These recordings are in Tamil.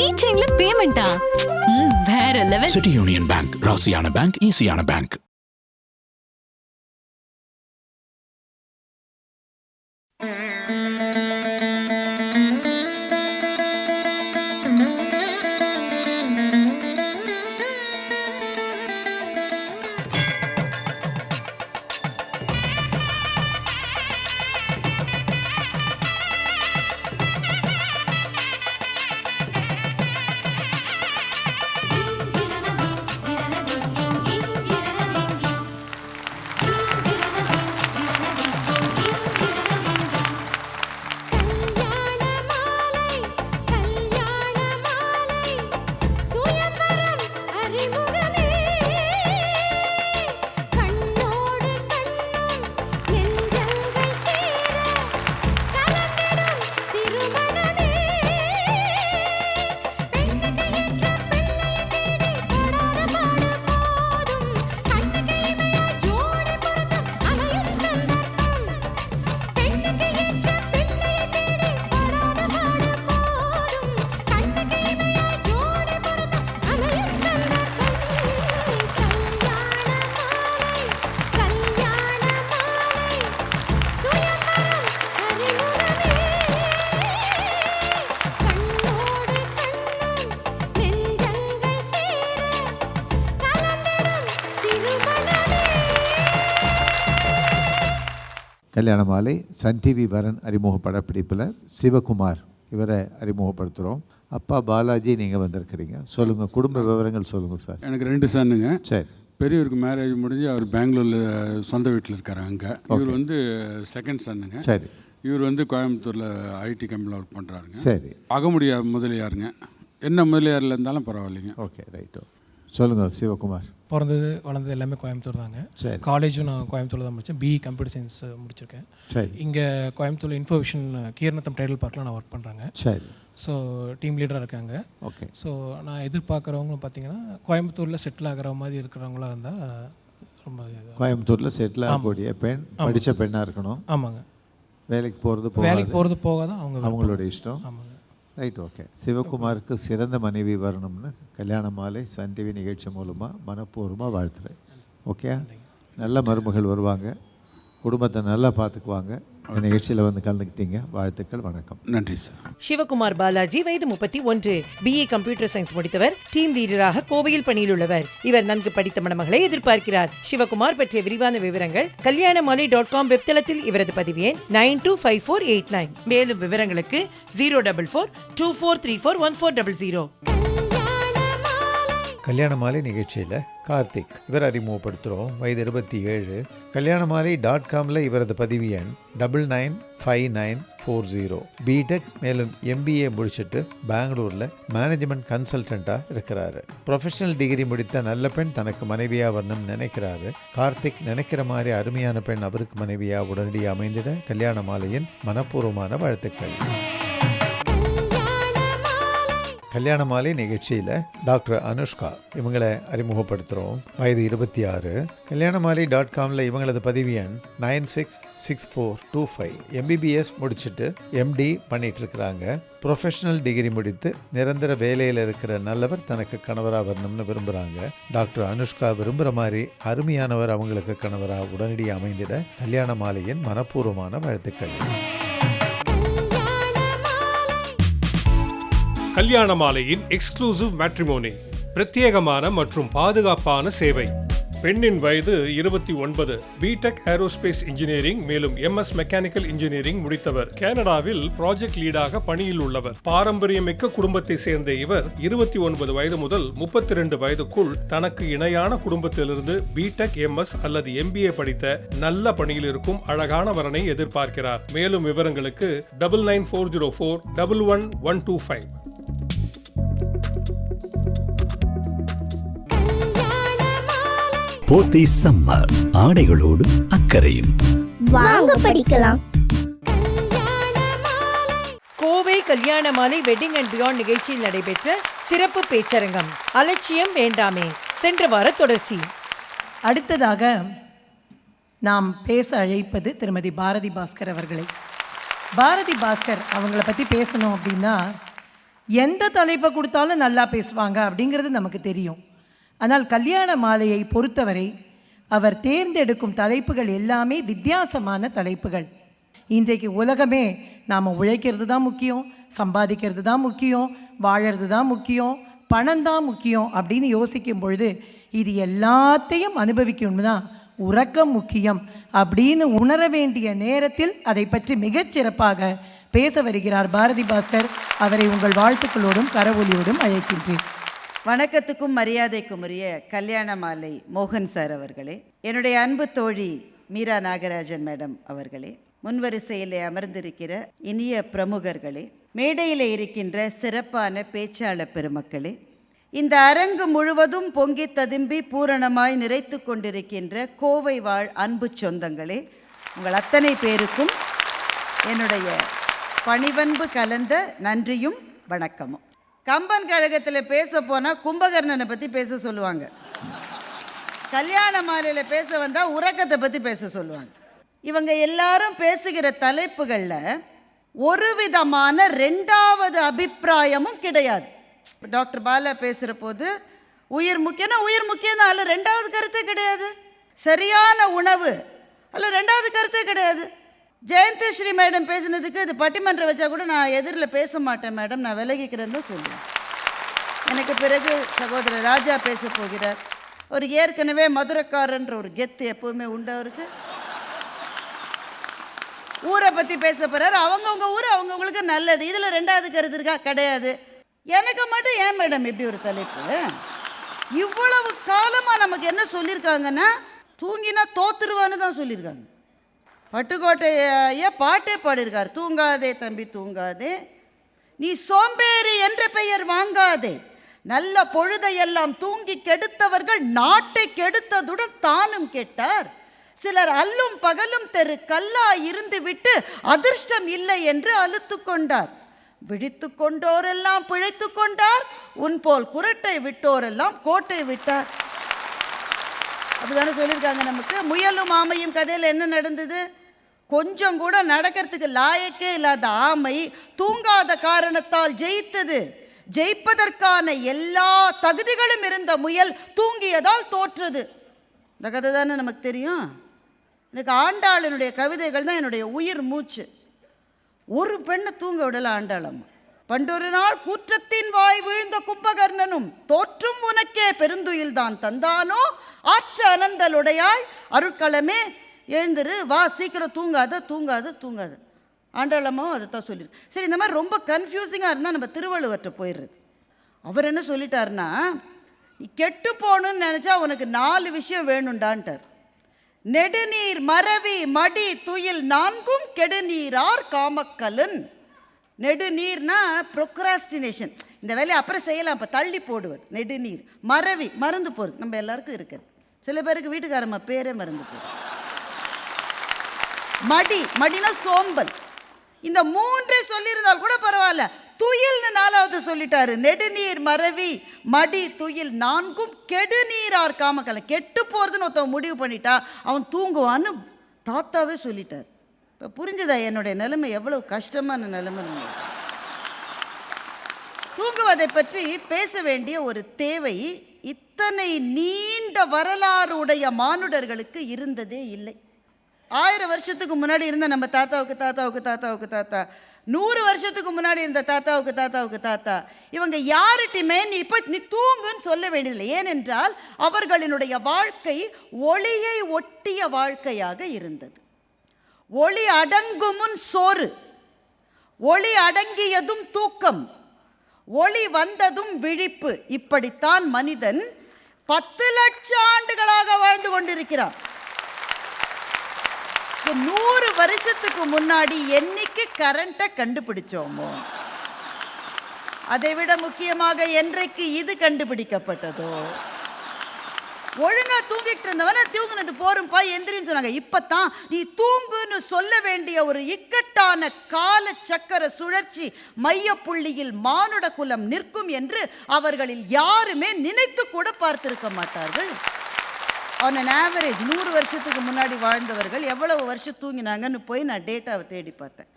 கீ செயின்ல பேமெண்டா வேற லெவல் சிட்டி யூனியன் பேங்க் ராசியான பேங்க் ஈஸியான bank Kalyana Malai Sun TV வரன் அறிமுக படப்பிடிப்பில் சிவகுமார் இவரை அறிமுகப்படுத்துகிறோம் அப்பா பாலாஜி நீங்கள் வந்திருக்கிறீங்க. சொல்லுங்கள் குடும்ப விவரங்கள் சொல்லுங்கள் சார். எனக்கு ரெண்டு சன்னுங்க. சரி. பெரியவருக்கு மேரேஜ் முடிஞ்சு அவர் பெங்களூரில் சொந்த வீட்டில் இருக்காரு அங்கே. இவர் வந்து செகண்ட் சன்னுங்க. சரி. இவர் வந்து கோயம்புத்தூரில் ஐடி கம்பெனியில் ஒர்க் பண்ணுறாருங்க சரி. அகமுடியா முதலியாருங்க. என்ன முதலியாரில் இருந்தாலும் பரவாயில்லைங்க. ஓகே ரைட்டு சொல்லுங்கள் சிவகுமார். பிறந்தது வளர்ந்தது எல்லாமே கோயம்புத்தூர் தாங்க. சரி. காலேஜும் நான் கோயம்புத்தூரில் தான் முடித்தேன் பிஇ கம்ப்யூட்டர் சயின்ஸ் முடிச்சிருக்கேன். சரி. இங்கே கோயம்புத்தூர் இன்ஃபோவிஷன் கீர்ணத்தம் டைடல் பார்க்கில் நான் ஒர்க் பண்ணுறேங்க சரி. ஸோ டீம் லீடராக இருக்காங்க. ஓகே. ஸோ நான் எதிர்பார்க்குறவங்களும் பார்த்தீங்கன்னா கோயம்புத்தூரில் செட்டில் ஆகிற மாதிரி இருக்கிறவங்களா இருந்தால் ரொம்ப கோயம்புத்தூரில் செட்டில் ஆகக்கூடிய பெண் படித்த பெண்ணாக இருக்கணும். ஆமாங்க. வேலைக்கு போகிறது வேலைக்கு போகிறது போக தான் அவங்க. அவங்களோட இஷ்டம். ஆமாங்க. ரைட் ஓகே சிவகுமாருக்கு சிறந்த மனைவி வரணும்னு கல்யாண மாலை சன் டிவி நிகழ்ச்சி மூலமாக மனப்பூர்வமாக வாழ்த்துறேன் ஓகே நல்ல மருமகள் வருவாங்க குடும்பத்தை நல்லா பார்த்துக்குவாங்க இந்த நிகழ்ச்சியில் வந்து கலந்துக்கிட்டீங்க. வாழ்த்துக்கள் வணக்கம். நன்றி சார் சிவகுமார் பாலாஜி வயது முப்பத்தி ஒன்று. பிஏ கம்ப்யூட்டர் சயின்ஸ் முடித்தவர். டீம் லீடராக கோவையில் பணியில் உள்ளவர் இவர் நன்கு படித்த மணமகளை எதிர்பார்க்கிறார். சிவகுமார் பற்றிய விரிவான விவரங்கள் கல்யாணமாலை டாட் காம் வெப்தளத்தில் இவரது பதிவு எண் nine two five four eight nine. மேலும் விவரங்களுக்கு zero double four two four three four one four double zero. Kalyana Kalyana Malai நிகழ்ச்சியில் கார்த்திக் இவர் அறிமுகப்படுத்துகிறோம் வயது இருபத்தி ஏழு. கல்யாண மாலை டாட் காமில் இவரது பதிவு எண் double nine five nine four zero BTech மேலும் எம்பிஏ முடிச்சுட்டு பெங்களூரில் மேனேஜ்மெண்ட் கன்சல்டண்ட்டாக இருக்கிறாரு. ப்ரொஃபஷனல் டிகிரி முடித்த நல்ல பெண் தனக்கு மனைவியாக வரணும்னு நினைக்கிறாரு. கார்த்திக் நினைக்கிற மாதிரி அருமையான பெண் அவருக்கு மனைவியாக உடனடியாக அமைந்திட கல்யாண மாலையின் மனப்பூர்வமான வாழ்த்துக்கள். கல்யாண மாலை நிகழ்ச்சியில் டாக்டர் அனுஷ்கா இவங்களை அறிமுகப்படுத்துகிறோம் வயது இருபத்தி ஆறு கல்யாண மாலை டாட் காமில் இவங்களது பதிவு எண் nine six six four two five. MBBS முடிச்சுட்டு எம்டி பண்ணிட்டு இருக்கிறாங்க ப்ரொஃபஷனல் டிகிரி முடித்து நிரந்தர வேலையில் இருக்கிற நல்லவர் தனக்கு கணவராக வரணும்னு விரும்புகிறாங்க டாக்டர் அனுஷ்கா விரும்புகிற மாதிரி அருமையானவர் அவங்களுக்கு கணவராக உடனடியாக அமைந்திட கல்யாண மாலையின் மனப்பூர்வமான வாழ்த்துக்கள். கல்யாண மாலையின் எக்ஸ்க்ளூசிவ் மேட்ரிமோனி பிரத்யேகமான மற்றும் பாதுகாப்பான சேவை. பெண்ணின் வயது இருபத்தி ஒன்பது. பிடெக் ஏரோஸ்பேஸ் இன்ஜினியரிங் மேலும் எம்எஸ் மெக்கானிக்கல் இன்ஜினியரிங் முடித்தவர். கனடாவில் ப்ராஜெக்ட் லீடாக பணியில் உள்ளவர். பாரம்பரியமிக்க குடும்பத்தை சேர்ந்த இவர் இருபத்தி ஒன்பது வயது முதல் முப்பத்தி ரெண்டு வயதுக்குள் தனக்கு இணையான குடும்பத்திலிருந்து பிடெக் எம்எஸ் அல்லது எம்பிஏ படித்த நல்ல பணியில் இருக்கும் அழகான வரனை எதிர்பார்க்கிறார். மேலும் விவரங்களுக்கு double nine four zero four double one one two five Pothys summer ஆடைகளோடு அக்கறையும். வாங்க படிக்கலாம். கல்யாண மாலை Kovai Kalyana Malai wedding and beyond நிகழ்ச்சியில் நடைபெற்ற சிறப்பு பேச்சரங்கம். அலட்சியம் வேண்டாமே. சென்ற வார தொடர்ச்சி. அடுத்ததாக நாம் பேச அழைப்பது திருமதி பாரதி பாஸ்கர் அவர்களை. பாரதி பாஸ்கர் அவங்கள பற்றி பேசணும் அப்படின்னா எந்த தலைப்பை கொடுத்தாலும் நல்லா பேசுவாங்க அப்படிங்கிறது நமக்கு தெரியும். ஆனால் கல்யாண மாலையை பொறுத்தவரை அவர் தேர்ந்தெடுக்கும் தலைப்புகள் எல்லாமே வித்தியாசமான தலைப்புகள். இன்றைக்கு உலகமே நாம் உழைக்கிறது தான் முக்கியம் சம்பாதிக்கிறது தான் முக்கியம் வாழறது தான் முக்கியம் பணம் தான் முக்கியம் அப்படின்னு யோசிக்கும் பொழுது இது எல்லாத்தையும் அனுபவிக்கணும்னா உறக்கம் முக்கியம் அப்படின்னு உணர வேண்டிய நேரத்தில் அதை பற்றி மிகச்சிறப்பாக பேச வருகிறார் பாரதி பாஸ்கர். அவரை உங்கள் வாழ்த்துக்களோடும் கரவொலியோடும் அழைக்கின்றேன். வணக்கத்துக்கும் மரியாதைக்கும் உரிய கல்யாண மாலை மோகன் சார் அவர்களே என்னுடைய அன்பு தோழி மீரா நாகராஜன் மேடம் அவர்களே முன்வரிசையிலே அமர்ந்திருக்கிற இனிய பிரமுகர்களே மேடையில் இருக்கின்ற சிறப்பான பேச்சாளர் பெருமக்களே இந்த அரங்கு முழுவதும் பொங்கி ததும்பி பூரணமாய் நிறைத்து கொண்டிருக்கின்ற கோவை வாழ் அன்பு சொந்தங்களே உங்கள் அத்தனை பேருக்கும் என்னுடைய பணிவன்பு கலந்த நன்றியும் வணக்கமும். கம்பன் கழகத்தில் பேச போனால் கும்பகர்ணனை பற்றி பேச சொல்லுவாங்க. கல்யாண மாலையில் பேச வந்தால் உறக்கத்தை பற்றி பேச சொல்லுவாங்க. இவங்க எல்லாரும் பேசுகிற தலைப்புகளில் ஒரு விதமான ரெண்டாவது அபிப்பிராயமும் கிடையாது. டாக்டர் பாலா பேசுகிற போது உயிர் முக்கியம்னா உயிர் முக்கியம் தான் அதில் ரெண்டாவது கருத்தே கிடையாது. சரியான உணவு அதில் ரெண்டாவது கருத்தே கிடையாது. ஜெயந்தி ஸ்ரீ மேடம் பேசினதுக்கு இது பட்டிமன்றம் வச்சா கூட நான் எதிரில் பேச மாட்டேன் மேடம். நான் விலகிக்கிறேன்னு தான் சொல்லுவேன் எனக்கு பிறகு சகோதரர் ராஜா பேச போகிறார். ஒரு ஏற்கனவே மதுரக்காரன்ற ஒரு கெத்து எப்பவுமே உண்டு அவருக்கு. ஊரை பற்றி பேச போகிறார் அவங்கவுங்க ஊர் அவங்கவுங்களுக்கு நல்லது. இதில் ரெண்டாவது கருத்து இருக்கா? கிடையாது. எனக்கு மட்டும் ஏன் மேடம் இப்படி ஒரு தலைப்பு? இவ்வளவு காலமாக நமக்கு என்ன சொல்லியிருக்காங்கன்னா தூங்கினா தோத்துருவான்னு தான் சொல்லியிருக்காங்க பட்டுக்கோட்டைய பாட்டே பாடியிருக்கார். தூங்காதே தம்பி தூங்காதே. நீ சோம்பேறி என்ற பெயர் வாங்காதே. நல்ல பொழுதையெல்லாம் தூங்கி கெடுத்தவர்கள் நாட்டை கெடுத்ததுடன் தானும் கெட்டார். சிலர் அல்லும் பகலும் தெரு கல்லா இருந்து விட்டு அதிர்ஷ்டம் இல்லை என்று அழுத்து கொண்டார். விழித்து கொண்டோரெல்லாம் பிழைத்து கொண்டார். உன் போல் குரட்டை விட்டோரெல்லாம் கோட்டை விட்டார். அப்படிதானே சொல்லியிருக்காங்க நமக்கு. முயலும் ஆமையும் கதையில் என்ன நடந்தது? கொஞ்சம் கூட நடக்கிறதுக்கு லாயக்கே இல்லாத ஆமை தூங்காத காரணத்தால் ஜெயித்தது. ஜெயிப்பதற்கான எல்லா தகுதிகளும் இருந்த முயல் தூங்கியதால் தோற்றது. இந்த கதை தானே நமக்கு தெரியும்? எனக்கு ஆண்டாளனுடைய கவிதைகள் தான் என்னுடைய உயிர் மூச்சு. ஒரு பெண்ணை தூங்க விடல ஆண்டாளம். பண்டொரு நாள் கூற்றத்தின் வாய் வீழ்ந்த கும்பகர்ணனும் தோற்றும் உனக்கே பெருந்துயில் தான் தந்தானோ? ஆற்ற அனந்தலுடையாய் அருட்களமே எழுந்துரு வா சீக்கிரம் தூங்காத தூங்காத தூங்காத. ஆண்டாளம்மாவும் அதை தான் சொல்லியிருக்கு சரி இந்த மாதிரி ரொம்ப கன்ஃபியூசிங்காக இருந்தால் நம்ம திருவள்ளுவர்கிட்ட போயிடுறது அவர் என்ன சொல்லிட்டாருன்னா நீ கெட்டு போகணும்னு நினச்சா உனக்கு நாலு விஷயம் வேணுண்டான்ட்டார் நெடுநீர் மறவி மடி துயில் நான்கும் கெடுநீரார் காமக்கலன். நெடுநீர்னா ப்ரொக்ராஸ்டினேஷன் இந்த வேலையை அப்புறம் செய்யலாம் இப்போ தள்ளி போடுவது. நெடுநீர் மறவி மறந்து போகிறது நம்ம எல்லாருக்கும் இருக்குது. சில பேருக்கு வீட்டுக்காரம்மா பேரே மறந்து போகுது. மடி மடினா சோம்பல். இந்த மூன்றை சொல்லியிருந்தால் கூட பரவாயில்ல. துயில்னு நாலாவது சொல்லிட்டாரு. நெடுநீர் மறவி மடி துயில் நான்கும் கெடுநீரார் காமக்கலை. கெட்டு போகிறதுன்னு ஒருத்தவன் முடிவு பண்ணிட்டா அவன் தூங்குவான்னு தாத்தாவே சொல்லிட்டார். இப்போ புரிஞ்சுதா என்னுடைய நிலைமை? எவ்வளவு கஷ்டமான நிலைமை தூங்குவதை பற்றி பேச வேண்டிய ஒரு தேவை இத்தனை நீண்ட வரலாறு உடைய மானுடர்களுக்கு இருந்ததே இல்லை. ஆயிரம் வருஷத்துக்கு முன்னாடி இருந்த நம்ம தாத்தாவுக்கு தாத்தாவுக்கு தாத்தாவுக்கு தாத்தா. நூறு வருஷத்துக்கு முன்னாடி இருந்த தாத்தாவுக்கு தாத்தாவுக்கு தாத்தா. இவங்க யார்கிட்டையுமே நீ இப்போ நீ தூங்குன்னு சொல்ல வேண்டியதில்லை. ஏனென்றால் அவர்களினுடைய வாழ்க்கை ஒளியை ஒட்டிய வாழ்க்கையாக இருந்தது. ஒளி அடங்குமுன் சோறு. ஒளி அடங்கியதும் தூக்கம். ஒளி வந்ததும் விழிப்பு. இப்படித்தான் மனிதன் பத்து லட்சம் ஆண்டுகளாக வாழ்ந்து கொண்டிருக்கிறான். நூறு வருஷத்துக்கு முன்னாடி என்னைக்கு கரண்ட்டை கண்டுபிடிச்சோமோ அதை விட முக்கியமாக என்றைக்கு இது கண்டுபிடிக்கப்பட்டதோ? ஒழுங்கா தூங்கிட்டு இருந்தவன தூங்குனது போரும்பா எந்திரின்னு சொன்னாங்க. இப்பதான் நீ தூங்குன்னு சொல்ல வேண்டிய ஒரு இக்கட்டான கால சக்கர சுழற்சி மையப்புள்ளியில் மானுட குலம் நிற்கும் என்று அவர்களில் யாருமே நினைத்து கூட பார்த்திருக்க மாட்டார்கள். ஆன் அன் ஆவரேஜ் நூறு வருஷத்துக்கு முன்னாடி வாழ்ந்தவர்கள் எவ்வளவு வருஷம் தூங்கினாங்கன்னு போய் நான் டேட்டாவை தேடி பார்த்தேன்.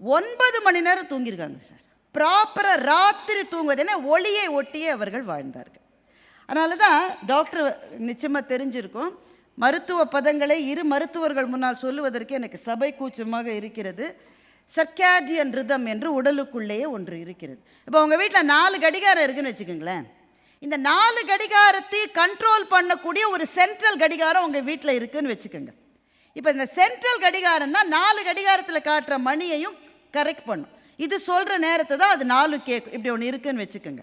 ஒன்பது மணி நேரம் தூங்கியிருக்காங்க சார். ப்ராப்பராக ராத்திரி தூங்குவது ஏன்னா ஒளியை ஒட்டியே அவர்கள் வாழ்ந்தார்கள். அதனால தான் டாக்டர் நிச்சயமாக தெரிஞ்சிருக்கும். மருத்துவ பதங்களை இரு மருத்துவர்கள் முன்னால் சொல்லுவதற்கு எனக்கு சபை கூச்சமாக இருக்கிறது. சர்க்காடியன் ரிதம் என்று உடலுக்குள்ளேயே ஒன்று இருக்கிறது. இப்போ உங்கள் வீட்டில் நாலு கடிகாரம் இருக்குன்னு வச்சுக்கோங்களேன். இந்த நாலு கடிகாரத்தை கண்ட்ரோல் பண்ணக்கூடிய ஒரு சென்ட்ரல் கடிகாரம் உங்கள் வீட்டில் இருக்குதுன்னு வச்சுக்கோங்க. இப்போ இந்த சென்ட்ரல் கடிகாரம் தான் நாலு கடிகாரத்தில் காட்டுற மணியையும் கரெக்ட் பண்ணும். இது சொல்கிற நேரத்தை தான் அது நாலு கேட்கும் இப்படி ஒன்று இருக்குதுன்னு வச்சுக்கோங்க.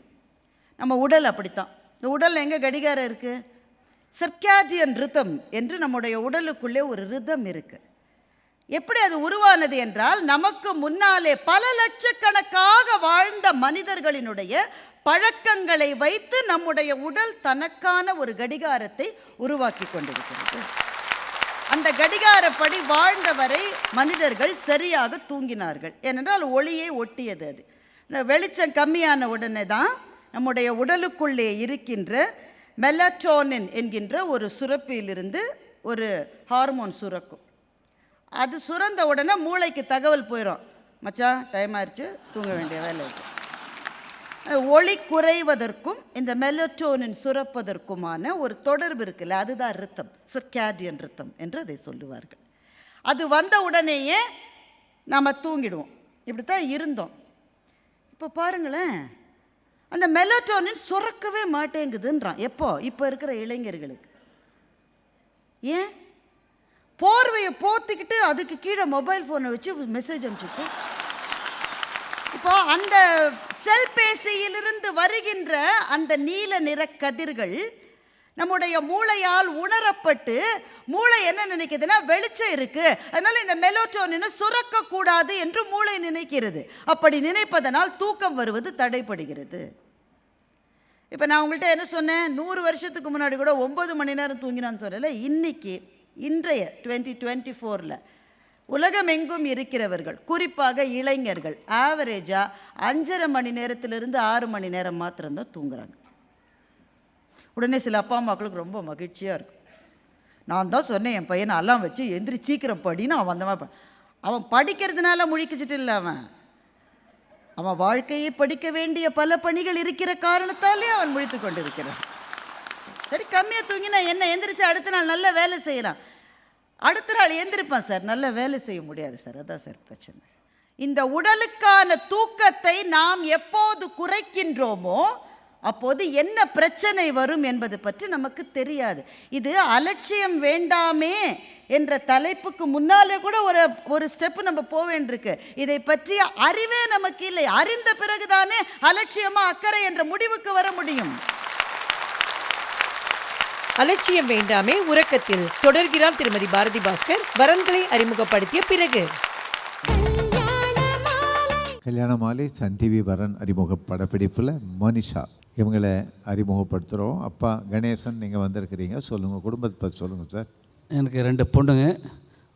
நம்ம உடல் அப்படித்தான். இந்த உடலில் எங்கே கடிகாரம் இருக்குது சர்க்காடியன் ரிதம் என்று நம்முடைய உடலுக்குள்ளே ஒரு ரிதம் இருக்குது எப்படி அது உருவானது என்றால் நமக்கு முன்னாலே பல லட்சக்கணக்காக வாழ்ந்த மனிதர்களினுடைய பழக்கங்களை வைத்து நம்முடைய உடல் தனக்கான ஒரு கடிகாரத்தை உருவாக்கி கொண்டிருக்கிறது. அந்த கடிகாரப்படி வாழ்ந்தவரை மனிதர்கள் சரியாக தூங்கினார்கள். ஏனென்றால் ஒளியை ஒட்டியது அது. இந்த வெளிச்சம் கம்மியான உடனே தான் நம்முடைய உடலுக்குள்ளே இருக்கின்ற மெலட்டோனின் என்கின்ற ஒரு சுரப்பியிலிருந்து ஒரு ஹார்மோன் சுரக்கும். அது சுரந்த உடனே மூளைக்கு தகவல் போயிடும் மச்சான் டைம் ஆயிடுச்சு தூங்க வேண்டிய வேலை ஒளி குறைவதற்கும் இந்த மெலட்டோனின் சுரப்பதற்குமான ஒரு தொடர்பு இருக்குல்ல அதுதான் ரித்தம் சிர்கேடியன் ரித்தம் என்று அதை சொல்லுவார்கள். அது வந்த உடனேயே நாம் தூங்கிடுவோம். இப்படி தான் இருந்தோம். இப்போ பாருங்களேன் அந்த மெலட்டோனின் சுரக்கவே மாட்டேங்குதுன்றான். எப்போ? இப்போ இருக்கிற இளைஞர்களுக்கு. ஏன்? போர்வையை போத்திக்கிட்டு அதுக்கு கீழே மொபைல் ஃபோனை வச்சு மெசேஜ் அனுப்பிச்சிட்டு. இப்போ அந்த செல்பேசியிலிருந்து வருகின்ற அந்த நீல நிற கதிர்கள் நம்முடைய மூளையால் உணரப்பட்டு மூளை என்ன நினைக்குதுன்னா வெளிச்சம் இருக்கு. அதனால இந்த மெலோட்டோனினை சுரக்கக்கூடாது என்று மூளை நினைக்கிறது. அப்படி நினைப்பதனால் தூக்கம் வருவது தடைப்படுகிறது இப்போ நான் உங்கள்கிட்ட என்ன சொன்னேன்? நூறு வருஷத்துக்கு முன்னாடி கூட ஒன்பது மணி நேரம் தூங்கினான்னு சொல்லலை இன்னைக்கு இன்றைய டுவெண்ட்டி டுவெண்ட்டி ஃபோரில் உலகமெங்கும் இருக்கிறவர்கள் குறிப்பாக இளைஞர்கள் ஆவரேஜாக அஞ்சரை மணி நேரத்திலிருந்து ஆறு மணி நேரம் மாத்திரம்தான் தூங்குறாங்க. உடனே சில அப்பா அம்மாக்களுக்கு ரொம்ப மகிழ்ச்சியாக இருக்கும். நான் தான் சொன்னேன் என் பையனை எல்லாம் வச்சு எந்திரி சீக்கிரம் படின்னு அவன் அந்த மாதிரி அவன் படிக்கிறதுனால முழிக்கிச்சிட்டு இல்லை அவன். அவன் வாழ்க்கையை படிக்க வேண்டிய பல பணிகள் இருக்கிற காரணத்தாலே அவன் முழித்து கொண்டிருக்கிறான். சரி கம்மியாக தூங்கினா என்ன? எந்திரிச்சு அடுத்த நாள் நல்ல வேலை செய்யலாம் அடுத்த நாள் எந்திரிப்பான் சார். நல்ல வேலை செய்ய முடியாது சார். அதான் சார் பிரச்சனை. இந்த உடலுக்கான தூக்கத்தை நாம் எப்போது குறைக்கின்றோமோ அப்போது என்ன பிரச்சனை வரும் என்பது பற்றி நமக்கு தெரியாது. இது அலட்சியம் வேண்டாமே என்ற தலைப்புக்கு முன்னாலே கூட ஒரு ஒரு ஸ்டெப்பு நம்ம போக வேண்டியிருக்கு இதை பற்றிய அறிவே நமக்கு இல்லை. அறிந்த பிறகுதானே அலட்சியமாக அக்கறை என்ற முடிவுக்கு வர முடியும். அலட்சியம் வேண்டாமே உறக்கத்தில். தொடர்கிறார் திருமதி பாரதி பாஸ்கர் வரன்களை அறிமுகப்படுத்திய பிறகு. கல்யாண மாலை சன் டிவி வரன் அறிமுக படப்பிடிப்பில் மோனிஷா. இவங்களை அறிமுகப்படுத்துகிறோம் அப்பா கணேசன் நீங்கள் வந்திருக்கிறீங்க. சொல்லுங்கள் குடும்பத்தை பற்றி சொல்லுங்கள் சார். எனக்கு ரெண்டு பொண்ணுங்க.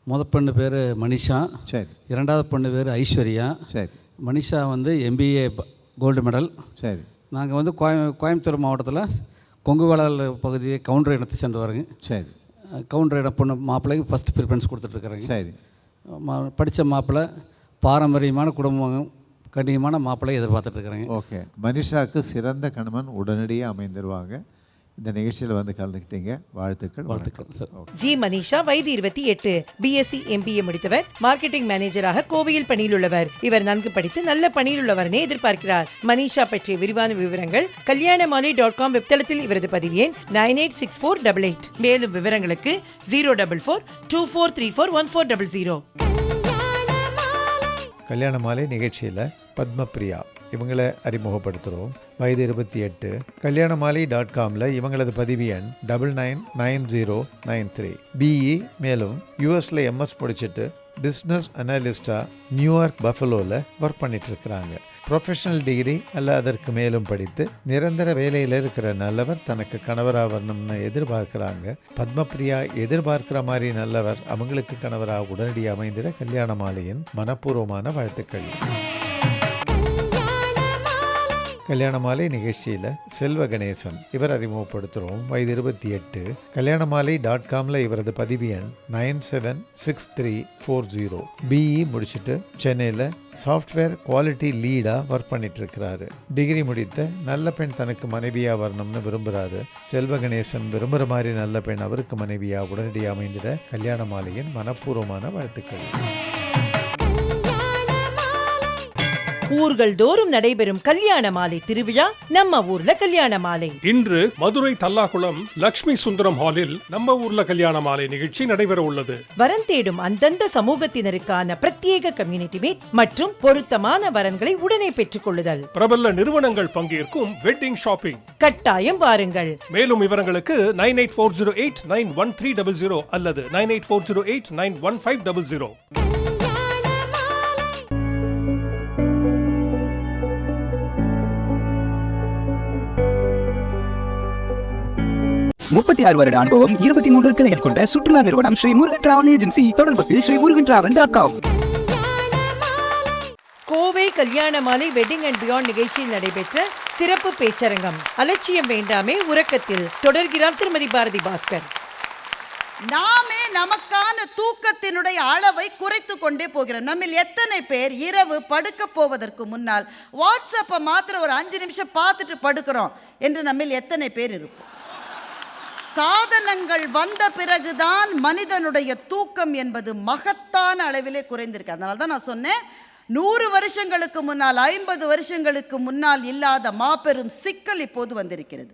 முத பொண்ணு பேர் மனிஷா. சரி. இரண்டாவது பொண்ணு பேர் ஐஸ்வர்யா. சரி. மனிஷா வந்து எம்பிஏ கோல்டு மெடல் சரி. நாங்கள் வந்து கோயம் கோயம்புத்தூர் மாவட்டத்தில் கொங்கு வேளாளர் பகுதியை கவுண்டர் இனத்தை சேர்ந்தவருங்க. சரி. கவுண்டர் இன பொண்ணு மாப்பிள்ளைக்கு ஃபஸ்ட் ப்ரிஃபரன்ஸ் கொடுத்துட்ருக்குறேங்க. சரி. படித்த மாப்பிள்ளை பாரம்பரியமான குடும்பம் கண்ணியமான மாப்பிள்ளையை எதிர்பார்த்துட்ருக்குறேங்க. ஓகே. மனிஷாவுக்கு சிறந்த கணவன் உடனடியாக அமைந்துருவாங்க. இந்த நிகழ்ச்சியில் வந்து கலந்துக்கிட்டீங்க. வாழ்த்துக்கள் வாழ்த்துக்கள் சார். ஜி மனிஷா வயது இருபத்தி எட்டு பிஎஸ்சி எம்பிஏ முடித்தவர் மார்க்கெட்டிங் மேனேஜராக கோவையில் பணியில் உள்ளவர் இவர் நன்கு படித்து நல்ல பணியில் உள்ளவரனே எதிர்பார்க்கிறார். மனிஷா பற்றிய விரிவான விவரங்கள் கல்யாணமாலி டாட் காம் வெப்தளத்தில் இவரது பதிவு எண் nine eight six four double eight. மேலும் விவரங்களுக்கு zero double four two four three four one four double zero Kalyana Malai நிகழ்ச்சியில் பத்மபிரியா இவங்களை அறிமுகப்படுத்துகிறோம் வயது இருபத்தி எட்டு. கல்யாணமாலை டாட் காமில் இவங்களது பதிவு எண் double nine nine zero nine three BE மேலும் யூஎஸில் எம்எஸ் படிச்சுட்டு பிஸ்னஸ் அனலிஸ்டாக நியூயார்க் பஃபலோவில் ஒர்க் பண்ணிட்டு இருக்கிறாங்க ப்ரொஃபஷனல் டிகிரி அல்ல அதற்கு மேலும் படித்து நிரந்தர வேலையில் இருக்கிற நல்லவர் தனக்கு கணவராக வரணும்னு எதிர்பார்க்குறாங்க. பத்மபிரியா எதிர்பார்க்கிற மாதிரி நல்லவர் அவங்களுக்கு கணவராக உடனடியாக அமைந்திட கல்யாண மாலையின் மனப்பூர்வமான வாழ்த்துக்கள். கல்யாண மாலை நிகழ்ச்சியில் செல்வ கணேசன் இவர் அறிமுகப்படுத்துகிறோம் வயது இருபத்தி எட்டு. கல்யாண மாலை டாட் காமில் இவரது பதிவு எண் nine seven six three four zero. BE முடிச்சுட்டு சென்னையில் சாஃப்ட்வேர் குவாலிட்டி லீடாக ஒர்க் பண்ணிட்டுருக்கிறாரு. டிகிரி முடித்த நல்ல பெண் தனக்கு மனைவியாக வரணும்னு விரும்புகிறாரு செல்வ கணேசன் விரும்புகிற மாதிரி நல்ல பெண் அவருக்கு மனைவியாக உடனடியாக அமைந்திட கல்யாண மாலையின் மனப்பூர்வமான வாழ்த்துக்கள். ஊர்கள் தோறும் நடைபெறும் கல்யாண மாலை திருவிழா நம்ம ஊர்ல கல்யாண மாலை. இன்று மதுரை தல்லாகுளம் லக்ஷ்மி சுந்தரம் ஹாலில் நம்ம ஊர்ல கல்யாண மாலை நிகழ்ச்சி நடைபெற உள்ளது. வரன் தேடும் அந்தந்த சமூகத்தினருக்கான பிரத்யேக கம்யூனிட்டி மீட் மற்றும் பொருத்தமான வரன்களை உடனே பெற்றுக் கொள்ளுதல். பிரபல நிறுவனங்கள் பங்கேற்கும் வெட்டிங் ஷாப்பிங் கட்டாயம் வாருங்கள். மேலும் விவரங்களுக்கு nine eight four zero eight nine one three double zero அல்லது nine eight four zero eight nine one five double zero. முப்பத்தி ஆறு வருட அனுபவம் இருபத்தி மூன்று கிளைகள் கொண்ட சுற்றுலா நிறுவனம் ஸ்ரீ முருகன் டிராவல் ஏஜென்சி தொடர்புக்கு Sri Murugan travel dot com Kovai Kalyana Malai wedding and beyond நிகழ்ச்சியில் நடைபெற்ற சிறப்பு பேச்சரங்கம். அலட்சியம் வேண்டாமே உறக்கத்தில். தொடர்கிறார் திருமதி பாரதி பாஸ்கர். நாமே நமக்கான தூக்கத்தினுடைய அளவை குறைத்து கொண்டே போகிறோம். நம்மில் எத்தனை பேர் இரவு படுக்க போவதற்கு முன்னால் வாட்ஸ்அப்பை மாத்திரம் ஒரு அஞ்சு நிமிஷம் பார்த்துட்டு படுக்கிறோம் என்று நம்மில் எத்தனை பேர் இருப்போம்? சாதனங்கள் வந்த பிறகுதான் மனிதனுடைய தூக்கம் என்பது மகத்தான அளவிலே குறைந்திருக்கு. அதனால தான் நான் சொன்னேன் நூறு வருஷங்களுக்கு முன்னால் ஐம்பது வருஷங்களுக்கு முன்னால் இல்லாத மாபெரும் சிக்கல் இப்போது வந்திருக்கிறது.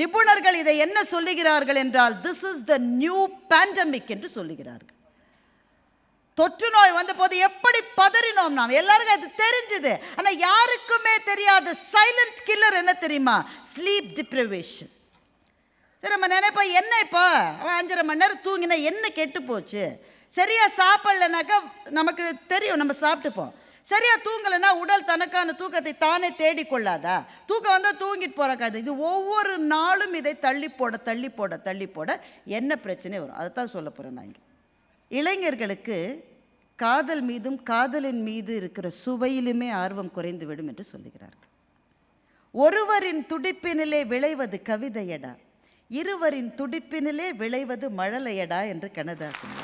நிபுணர்கள் இதை என்ன சொல்லுகிறார்கள் என்றால் this is the new pandemic என்று சொல்லுகிறார்கள். தொற்று நோய் வந்தபோது எப்படி பதறினோம் நாம்? எல்லாருக்கும் அது தெரிஞ்சுது. ஆனால் யாருக்குமே தெரியாத சைலண்ட் கில்லர் என்ன தெரியுமா? ஸ்லீப் டிப்ரவேஷன் சரி நம்ம நினைப்போம் என்ன இப்போ? அவன் அஞ்சரை மணி நேரம் தூங்கினா என்ன கெட்டு போச்சு? சரியாக சாப்பிட்லனாக்கா நமக்கு தெரியும் நம்ம சாப்பிட்டுப்போம். சரியாக தூங்கலைன்னா உடல் தனக்கான தூக்கத்தை தானே தேடிக்கொள்ளாதா தூக்கம் வந்தால் தூங்கிட்டு போகிறக்காது இது ஒவ்வொரு நாளும் இதை தள்ளி போட தள்ளி போட தள்ளி போட என்ன பிரச்சனை வரும்? அதை தான் சொல்ல போகிறேன் நான் இங்கே. இளைஞர்களுக்கு காதல் மீதும் காதலின் மீது இருக்கிற சுவையிலுமே ஆர்வம் குறைந்துவிடும் என்று சொல்லுகிறார்கள். ஒருவரின் துடிப்பினிலே விளைவது கவிதையடா. இருவரின் துடிப்பினிலே விளைவது மழலையடா என்று கண்ணதாசன்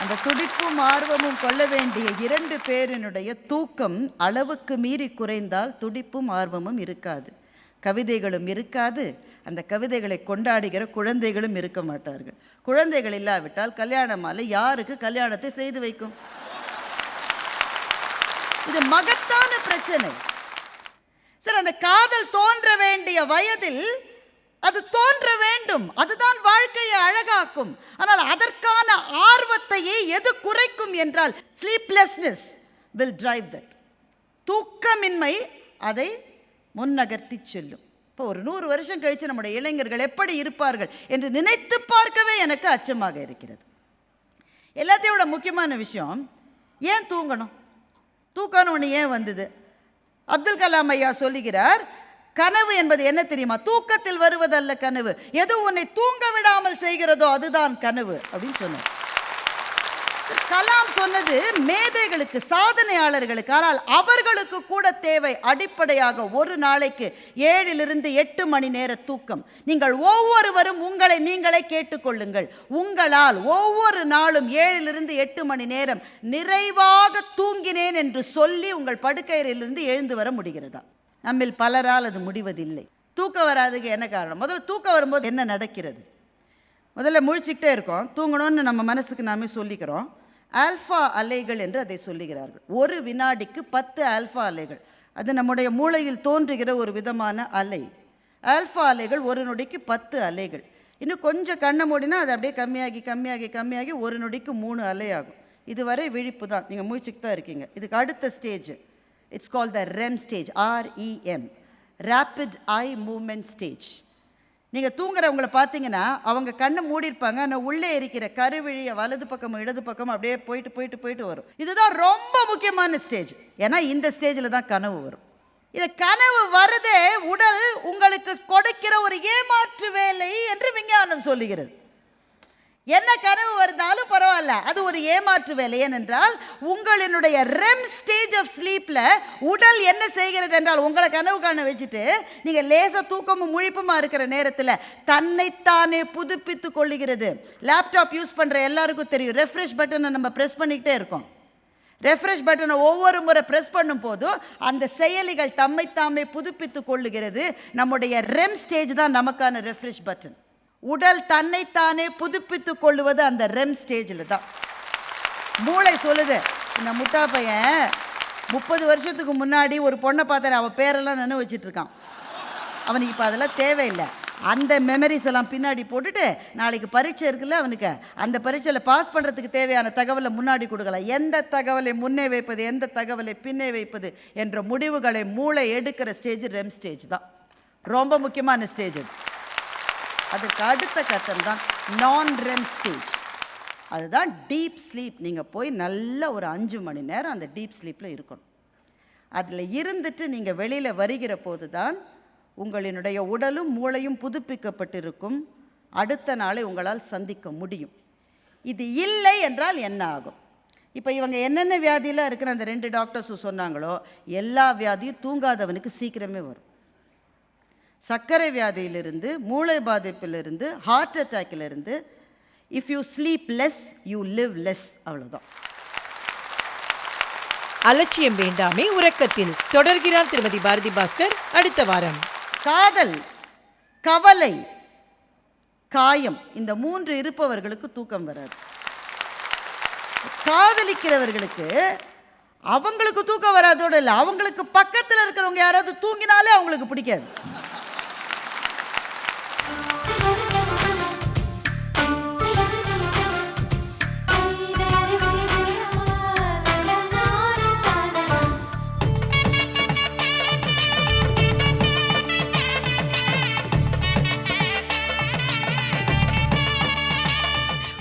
அந்த துடிப்பும் ஆர்வமும் கொள்ள வேண்டிய இரண்டு பேரினுடைய தூக்கம் அளவுக்கு மீறி குறைந்தால் துடிப்பும் ஆர்வமும் இருக்காது. கவிதைகளும் இருக்காது. அந்த கவிதைகளை கொண்டாடுகிற குழந்தைகளும் இருக்க மாட்டார்கள். குழந்தைகள் இல்லாவிட்டால் கல்யாண மாலை யாருக்கு கல்யாணத்தை செய்து வைக்கும்? இது மகத்தான பிரச்சனை. சார் அந்த காதல் தோன்ற வேண்டிய வயதில் அது தோன்ற வேண்டும். அதுதான் வாழ்க்கையை அழகாக்கும். ஆனால் அதற்கான ஆர்வத்தையே எது குறைக்கும் என்றால் ஸ்லீப்லெஸ்னஸ் வில் டிரைவ் தட் தூக்கமின்மை அதை முன்னகர்த்தி செல்லும். இப்போ ஒரு நூறு வருஷம் கழித்து நம்முடைய இளைஞர்கள் எப்படி இருப்பார்கள் என்று நினைத்து பார்க்கவே எனக்கு அச்சமாக இருக்கிறது. எல்லாத்தையும் விட முக்கியமான விஷயம் ஏன் தூங்கணும்? தூக்கம்னு ஒன்று ஏன் வந்தது? அப்துல் கலாம் ஐயா சொல்லுகிறார் கனவு என்பது என்ன தெரியுமா? தூக்கத்தில் வருவதல்ல கனவு. எது உன்னை தூங்க விடாமல் செய்கிறதோ அதுதான் கனவு அப்படின்னு சொன்னார் கலாம் சொன்னது மேதைகளுக்கு சாதனையாளர்களுக்கு ஆனால் அவர்களுக்கு கூட தேவை அடிப்படையாக ஒரு நாளைக்கு ஏழிலிருந்து எட்டு மணி நேர தூக்கம். நீங்கள் ஒவ்வொருவரும் உங்களை நீங்களே கேட்டுக்கொள்ளுங்கள். உங்களால் ஒவ்வொரு நாளும் ஏழிலிருந்து எட்டு மணி நேரம் நிறைவாக தூங்கினேன் என்று சொல்லி உங்கள் படுக்கையிலிருந்து எழுந்து வர முடிகிறதா? நம்மில் பலரால் அது முடிவதில்லை. தூக்கம் வராதுக்கு என்ன காரணம்? முதல்ல தூக்கம் வரும்போது என்ன நடக்கிறது? முதல்ல முழிச்சிக்கிட்டே இருக்கோம். தூங்கணும்னு நம்ம மனசுக்கு நாமே சொல்லிக்கிறோம். ஆல்ஃபா அலைகள் என்று அதை சொல்லுகிறார்கள். ஒரு வினாடிக்கு பத்து ஆல்ஃபா அலைகள். அது நம்முடைய மூளையில் தோன்றுகிற ஒரு விதமான அலை. ஆல்ஃபா அலைகள் ஒரு நொடிக்கு பத்து அலைகள். இன்னும் கொஞ்சம் கண்ணை மூடினா அது அப்படியே கம்மியாகி கம்மியாகி கம்மியாகி ஒரு நொடிக்கு மூணு அலை ஆகும். இதுவரை விழிப்பு தான். நீங்கள் முழிச்சுக்கு தான் இருக்கீங்க. இதுக்கு அடுத்த stage it's call the REM stage REM rapid eye movement stage நீங்கள் தூங்குறவங்களை பார்த்தீங்கன்னா அவங்க கண்ணை மூடியிருப்பாங்க ஆனால் உள்ளே இருக்கிற கருவிழியை வலது பக்கம் இடது பக்கம் அப்படியே போயிட்டு போயிட்டு போயிட்டு வரும். இதுதான் ரொம்ப முக்கியமான ஸ்டேஜ் ஏன்னா இந்த ஸ்டேஜில் தான் கனவு வரும். இது கனவு வருதே உடல் உங்களுக்கு கொடுக்கிற ஒரு ஏமாற்று வேலை என்று விஞ்ஞானம் சொல்லுகிறது. என்ன கனவு வந்தாலும் பரவாயில்ல. அது ஒரு ஏமாற்று வேலை ஏனென்றால் உங்களினுடைய ரெம் ஸ்டேஜ் ஆஃப் ஸ்லீப்பில் உடல் என்ன செய்கிறது என்றால் உங்களை கனவு காண வச்சுட்டு நீங்கள் லேசாக தூக்கமும் முழிப்புமா இருக்கிற நேரத்தில் தன்னைத்தானே புதுப்பித்து கொள்ளுகிறது. லேப்டாப் யூஸ் பண்ணுற எல்லாருக்கும் தெரியும். ரெஃப்ரெஷ் பட்டனை நம்ம ப்ரெஸ் பண்ணிக்கிட்டே இருக்கோம். ரெஃப்ரெஷ் பட்டனை ஒவ்வொரு முறை ப்ரெஸ் பண்ணும் போதும் அந்த செயலிகள் தம்மைத்தாமே புதுப்பித்து கொள்ளுகிறது. நம்முடைய ரெம் ஸ்டேஜ் தான் நமக்கான ரெஃப்ரெஷ் பட்டன் உடல் தன்னைத்தானே புதுப்பித்து கொள்ளுவது அந்த ரெம் ஸ்டேஜில் தான். மூளை சொல்லுது இந்த முட்டா பையன் முப்பது வருஷத்துக்கு முன்னாடி ஒரு பொண்ணை பார்த்தேன் அவள் பேரெல்லாம் நின்று வச்சிட்டு இருக்கான். அவனுக்கு இப்போ அதெல்லாம் தேவையில்லை. அந்த மெமரிஸ் எல்லாம் பின்னாடி போட்டுட்டு நாளைக்கு பரீட்சை இருக்குல்ல அவனுக்கு. அந்த பரீட்சையில் பாஸ் பண்ணுறதுக்கு தேவையான தகவலை முன்னாடி கொடுக்கலாம் எந்த தகவலை முன்னே வைப்பது எந்த தகவலை பின்னே வைப்பது என்ற முடிவுகளை மூளை எடுக்கிற ஸ்டேஜ் ரெம் ஸ்டேஜ் தான். ரொம்ப முக்கியமான ஸ்டேஜ் அது. அதுக்கு அடுத்த கட்டம் தான் நான் ரெம் ஸ்டேஜ் அதுதான் டீப் ஸ்லீப் நீங்கள் போய் நல்ல ஒரு அஞ்சு மணி நேரம் அந்த டீப் ஸ்லீப்பில் இருக்கணும். அதில் இருந்துட்டு நீங்கள் வெளியில் வருகிற போது தான் உங்களினுடைய உடலும் மூளையும் புதுப்பிக்கப்பட்டிருக்கும். அடுத்த நாளை உங்களால் சந்திக்க முடியும். இது இல்லை என்றால் என்ன ஆகும்? இப்போ இவங்க என்னென்ன வியாதியெல்லாம் இருக்குன்னு அந்த ரெண்டு டாக்டர்ஸும் சொன்னாங்களோ எல்லா வியாதியும் தூங்காதவனுக்கு சீக்கிரமே வரும். சர்க்கரை வியாதியிலிருந்து மூளை பாதிப்பிலிருந்து heart அட்டாக்கிலிருந்து if you sleep less you live less அவ்வளோதான் அலட்சியம் வேண்டாமே உறக்கத்தில். தொடர்கிறார் திருமதி பாரதி பாஸ்கர். அடுத்த வாரம். காதல் கவலை காயம் இந்த மூன்று இருப்பவர்களுக்கு தூக்கம் வராது. காதலிக்கிறவர்களுக்கு அவங்களுக்கு தூக்கம் வராதோடு இல்லை அவங்களுக்கு பக்கத்தில் இருக்கிறவங்க யாராவது தூங்கினாலே அவங்களுக்கு பிடிக்காது.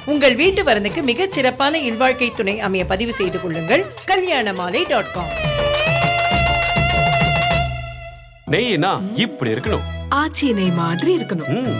உங்கள் வீட்டு வரனுக்கு மிகச் சிறப்பான இல்வாழ்க்கை துணை அமைய பதிவு செய்து கொள்ளுங்கள். கல்யாண மாலை டாட் காம் நெய்னா இப்படி இருக்கணும். ஆச்சி நெய் மாதிரி இருக்கணும்.